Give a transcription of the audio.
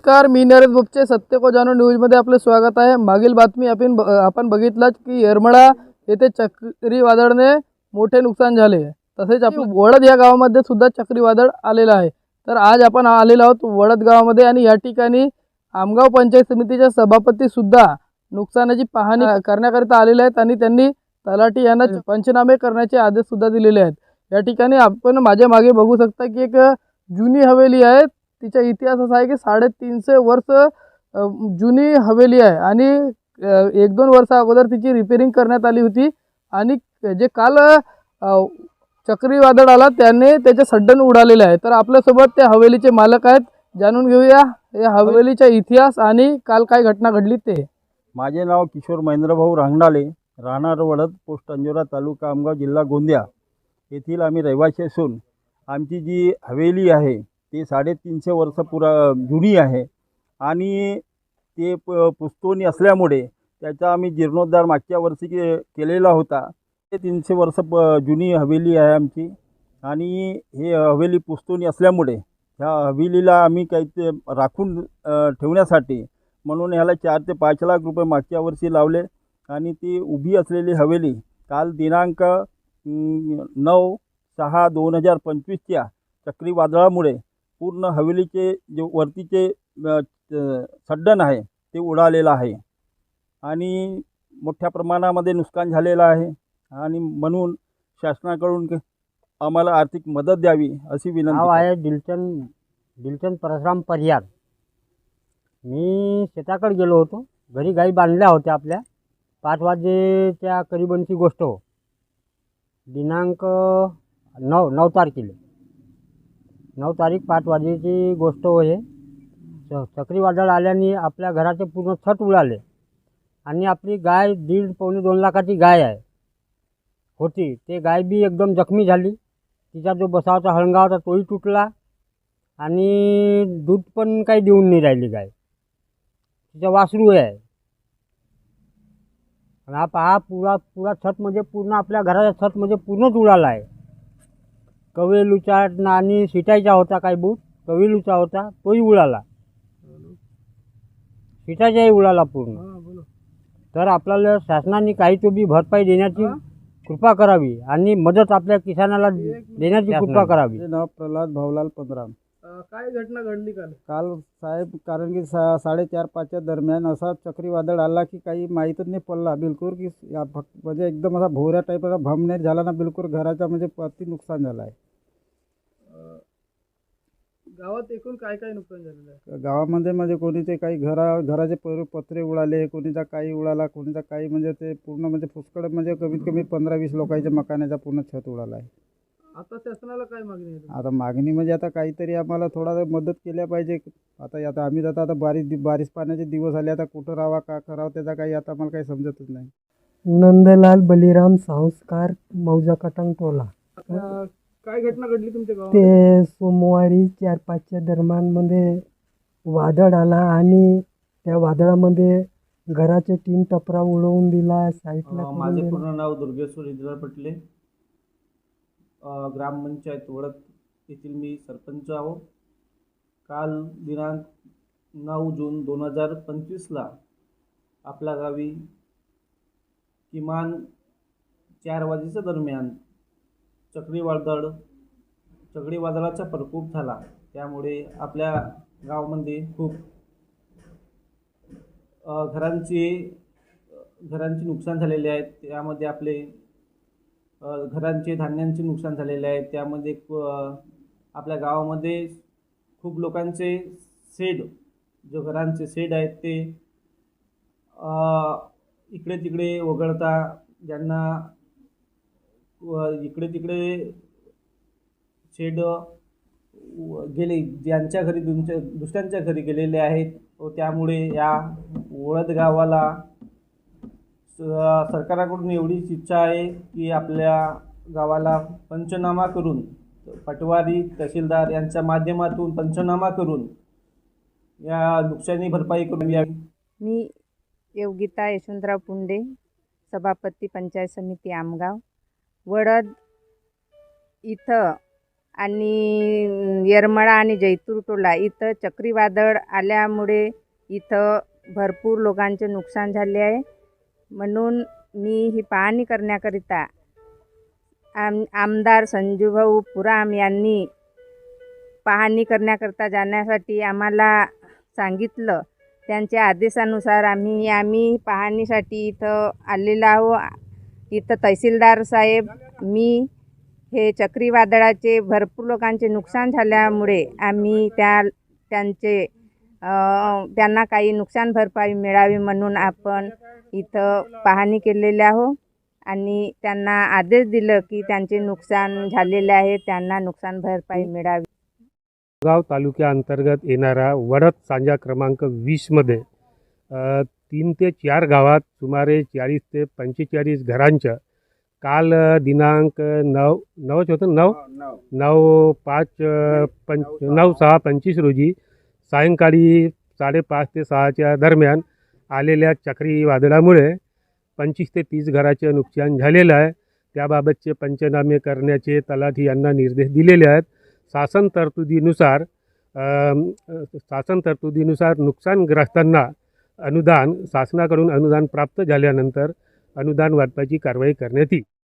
नमस्कार मी नरेश बोपचे सत्य को जाणून न्यूजमध्ये आपले स्वागत आहे. मागील बातमी आपण आपण बघितलाच की येरमळा येथे चक्रीवादळाने मोठे नुकसान झाले. तसेच आपण वडद या गावामध्ये सुद्धा चक्रीवादळ आलेलं आहे. तर आज आपण आलेलो आहोत वडद गावामध्ये आणि या ठिकाणी आमगाव पंचायत समितीच्या सभापती सुद्धा नुकसानाची पाहणी करण्याकरिता आलेले आहेत आणि त्यांनी तलाठी यांना पंचनामे करण्याचे आदेश सुद्धा दिलेले आहेत. या ठिकाणी आपण माझ्या मागे बघू शकता की एक जुनी हवेली आहे. तिचा इतिहास असा आहे की साडेतीनशे वर्ष जुनी हवेली आहे. आणि एक दोन वर्षा अगोदर तिची रिपेरिंग करण्यात आली होती. आणि जे काल चक्रीवादळ आला त्याने त्याचे सड्डण उडालेले आहे. तर आपल्यासोबत त्या हवेलीचे मालक आहेत. जाणून घेऊया या हवेलीचा इतिहास आणि काल काय घटना घडली ते. माझे नाव किशोर महेंद्रभाऊ रांगणाले. राहणार वडद पोस्ट अंजोरा तालुका आमगाव जिल्हा गोंदिया. येथील आम्ही रहिवासी असून आमची जी हवेली आहे ते साडेतीनशे वर्ष पुरा जुनी आहे. आणि ते प पुस्तोनी असल्यामुळे त्याचा आम्ही जीर्णोद्धार मागच्या वर्षी के केलेला होता. ते तीनशे वर्ष प जुनी हवेली आहे आमची. आणि हे हवेली पुस्तोनी असल्यामुळे ह्या हवेलीला आम्ही काही ते राखून ठेवण्यासाठी म्हणून ह्याला चार ते पाच लाख रुपये मागच्या वर्षी लावले. आणि ती उभी असलेली हवेली काल दिनांक नऊ सहा दोन हजार पंचवीसच्या चक्रीवादळामुळे पूर्ण हवेलीचे जे वरतीचे सड्डण आहे ते उडालेलं आहे. आणि मोठ्या प्रमाणामध्ये नुकसान झालेलं आहे. आणि म्हणून शासनाकडून आम्हाला आर्थिक मदत द्यावी अशी विनंती नाव. आहे दिलचंद दिलचंद परशुराम परिहार मी शेताकडे गेलो होतो. घरी गाई बांधल्या होत्या आपल्या. पाच वाजेच्या करीबनची गोष्ट हो. दिनांक नऊ नऊ तारखेला. नऊ तारीख पाच वाजेची गोष्ट होय. च- चक्रीवादळ आल्याने आपल्या घराचे पूर्ण छत उडाले. आणि आपली गाय दीड पावणे दोन लाखाची गाय आहे. होती. ते गाय बी एकदम जखमी झाली. तिचा जो बसावाचा हळंगा होता तोही तुटला. आणि दूध पण काही देऊन नाही राहिली गाय. तिचा वासरू आहे. आणि हा पहा पुरा पुरा छत म्हणजे पूर्ण आपल्या घराचा छत म्हणजे पूर्णच उडाला आहे. कवेलूचा आणि सिटाईचा होता काही बूट? कवेलूचा होता तोही उडाला. सिटाचाही उडाला पूर्ण. तर आपल्याला शासनाने काही तो बी भरपाई देण्याची कृपा करावी आणि मदत आपल्या किसानाला देण्याची कृपा करावी. नाव प्रल्हाद भाऊलाल पंधराम काय घटना घडली काल? काल साहेब कारण की सा साडेचार पाचच्या दरम्यान असा चक्रीवादळ आला की काही माहीतच नाही पडला. बिलकुल की या फक्त म्हणजे एकदम असा भोवऱ्या टाईप असा भमनेर झाला ना बिलकुल घराचा म्हणजे अति नुकसान झालं आहे. गावात एकूण काय काय नुकसान झालेलं आहे? गावामध्ये म्हणजे कोणीचे काही घरा घराचे पर पत्रे उडाले कोणीचा काही उडाला कोणीचा काही म्हणजे ते पूर्ण म्हणजे पुष्कळ म्हणजे कमीत कमी पंधरा वीस लोकांच्या मकानाचा पूर्ण छत उडाला आहे. आता शासनाला काय मागणी आहे आता मागणी म्हणजे आता काहीतरी आम्हाला थोडा मदत केल्या पाहिजे. आता आता आम्ही आता आता बारिश बारिश पाण्याचे दिवस आले आता कुठं राहावा का करावं त्याचा काही आता आम्हाला काही समजतच नाही. नंदलाल बलिराम संस्कार मौजा कटंग टोला काय घटना घडली तुमच्या गावात ते सोमवारी चार पाचच्या दरम्यानमध्ये वादळ आला आणि त्या वादळामध्ये घराचे तीन टपरा उडवून दिला साईडला करून माझे. पूर्ण नाव दुर्गेश्वर इंद्रा पटले. ग्रामपंचायत वडद येथील मी सरपंच आहो. काल दिनांक नऊ जून दोन हजार पंचवीसला आपल्या गावी किमान चार वाजेच्या दरम्यान चक्रीवादळ चक्रीवादळाचा प्रकोप झाला. त्यामुळे आपल्या गावामध्ये खूप घरांचे घरांची घरांचे नुकसान झालेले आहेत त्यामध्ये आपले घरांचे धान्यांचे नुकसान झालेले आहे. त्यामध्ये आपल्या गावामध्ये खूप लोकांचे शेड जो घरांचे शेड आहेत ते इकडे तिकडे वगळता ज्यांना व इकडे तिकडे शेड गेले ज्यांच्या घरी दुमच्या दुसऱ्यांच्या घरी गेलेले आहेत व त्यामुळे या वळद गावाला सरकाराकडून एवढीच इच्छा आहे की आपल्या गावाला पंचनामा करून पटवारी तहसीलदार यांच्या माध्यमातून पंचनामा करून या नुकसानी भरपाई करून यावी मी योगिता यशवंतराव पुंडे सभापती पंचायत समिती आमगाव वडद इथं आणि येरमळा आणि जैतूर टोला इथं चक्रीवादळ आल्यामुळे इथं भरपूर लोकांचे नुकसान झाले आहे. म्हणून मी ही पाहणी करण्याकरिता आम आमदार संजूभाऊ पुराम यांनी पाहणी करण्याकरता जाण्यासाठी आम्हाला सांगितलं. त्यांच्या आदेशानुसार आम्ही आम्ही पाहणीसाठी इथं आलेलो आहो इथं तहसीलदार साहेब मी हे चक्रीवादळाचे भरपूर लोकांचे नुकसान झाल्यामुळे आम्ही त्या त्यांचे त्यांना काही नुकसान भरपाई मिळावी म्हणून आपण इथं पाहणी केलेली आहो. आणि त्यांना आदेश दिलं की त्यांचे नुकसान झालेले आहे त्यांना नुकसान भरपाई मिळावी. गाव तालुक्याअंतर्गत येणारा वडद सांजा क्रमांक वीसमध्ये तीन ते चार गावात सुमारे चाळीस ते पंचेचाळीस घरांचं काल दिनांक नऊ नऊच होतं नऊ? नऊ. पाच पंच नऊ सहा पंचवीस रोजी सायंकाळी साडेपाच ते सहाच्या दरम्यान आलेल्या चक्रीवादळामुळे पंचवीस ते तीस घराचे नुकसान झालेलं आहे. त्याबाबतचे पंचनामे करण्याचे तलाठी यांना निर्देश दिलेले आहेत. शासन तरतुदीनुसार शासन तरतुदीनुसार नुकसानग्रस्तांना अनुदान शासनाकडून अनुदान प्राप्त झाल्यानंतर अनुदान वाटपाची कारवाई करण्यात येईल.